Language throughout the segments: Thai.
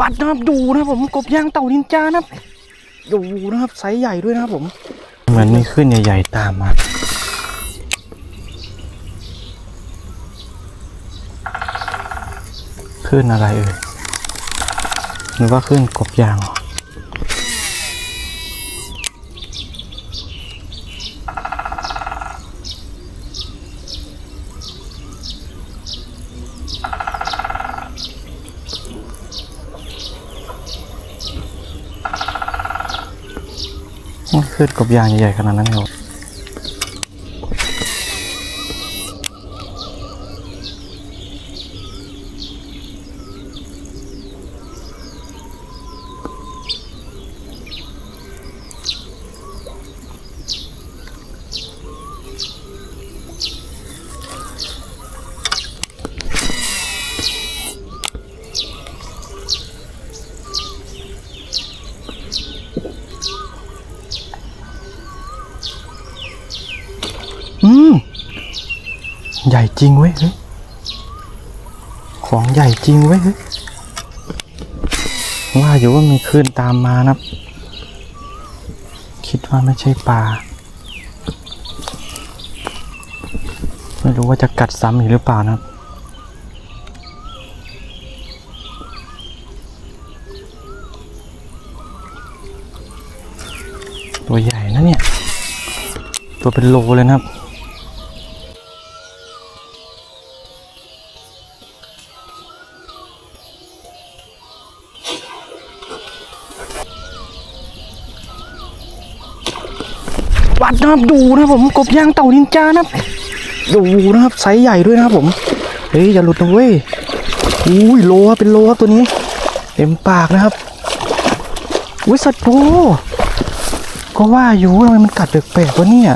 วัดนะครับดูนะผมกบย่างเต่านินจานะครับดูนะครับไซส์ใหญ่ด้วยนะครับผมเหมือนมีขึ้นใหญ่ๆตามมาขึ้นอะไรเอ่ยหรือว่าขึ้นกบยางเหรอ มันขึ้นกบยางใหญ่ๆขนาดนั้นเหรอ อืมใหญ่จริงเว้ยของใหญ่จริงเว้ยเฮ้ยว่าอยู่ว่ามีคลื่นตามมานะครับคิดว่าไม่ใช่ปลาไม่รู้ว่าจะกัดซ้ำอีกหรือเปล่านะครับตัวใหญ่นะเนี่ย ตัวเป็นโลเลยนะครับ วัดนะครับดูนะผมกบย่างเต่านินจานะครับดูนะครับไซส์ใหญ่ด้วยนะครับผมเฮ้ยอย่าหลุดนะเว้ยอุ้ยโลครับเป็นโลครับตัวนี้ เต็มปากนะครับอุ้ยสัตว์โตก็ว่าอยู่ทำไมมันกัดแปลกๆวะเนี่ย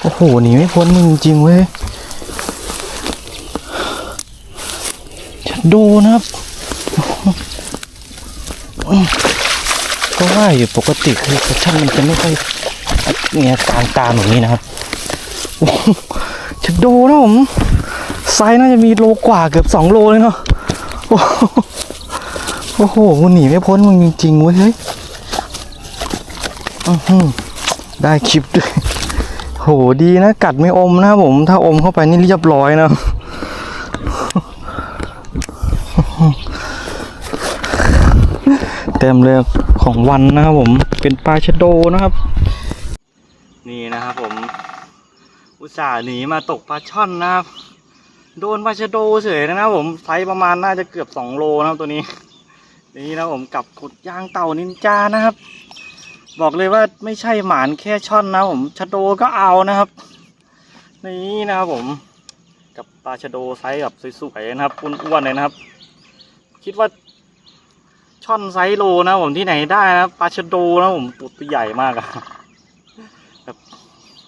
โอ้โหหนีไม่พ้นมึงจริงๆเว้ยชัดโดนะครับ ก็ว่าอยู่ปกติคือแฟชั่นมันจะไม่ค่อยเงี้ยตามตามแบบนี้นะครับโอ้โหชัดโดนะผมไซส์น่าจะมีโลกว่าเกือบสองโลเลยเนาะโอ้โหมันหนีไม่พ้นมึงจริงๆเว้ยเฮ้ยอือได้คลิปด้วยโหดีนะ กัดไม่อมนะผม ถ้าอมเข้าไปนี่เรียบร้อยนะเต็มเลย ของวันนะครับผมเป็นปลาชะโดนะครับ นี่นะครับผม อุตส่าห์หนีมาตกปลาช่อนนะครับ โดนปลาชะโดเฉยนะครับผมไซส์ประมาณน่าจะเกือบสองโลนะครับตัวนี้ นี่นะครับผมกับขุดยางเต่านินจานะครับ บอกเลยว่าไม่ใช่หมานแค่ช่อนนะผมชะโดก็เอานะครับนี่นะครับผมกับปลาชะโดไซส์แบบสวยๆนะครับอ้วนๆเลยนะครับ คิดว่า ช่อนไซโลนะผมที่ไหนได้นะปลาชะโดนะผมตัวใหญ่มากอะครับ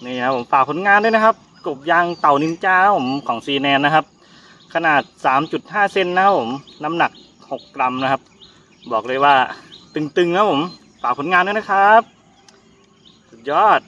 นี่นะครับผมฝากผลงานด้วยนะครับ กบยางเต่านินจาผมของซีแนนนะครับ ขนาด 3.5 เซนนะครับผมน้ำหนัก 6 กรัมนะครับ บอกเลยว่าตึงๆนะผมฝากผลงานด้วยนะครับ สุดยอด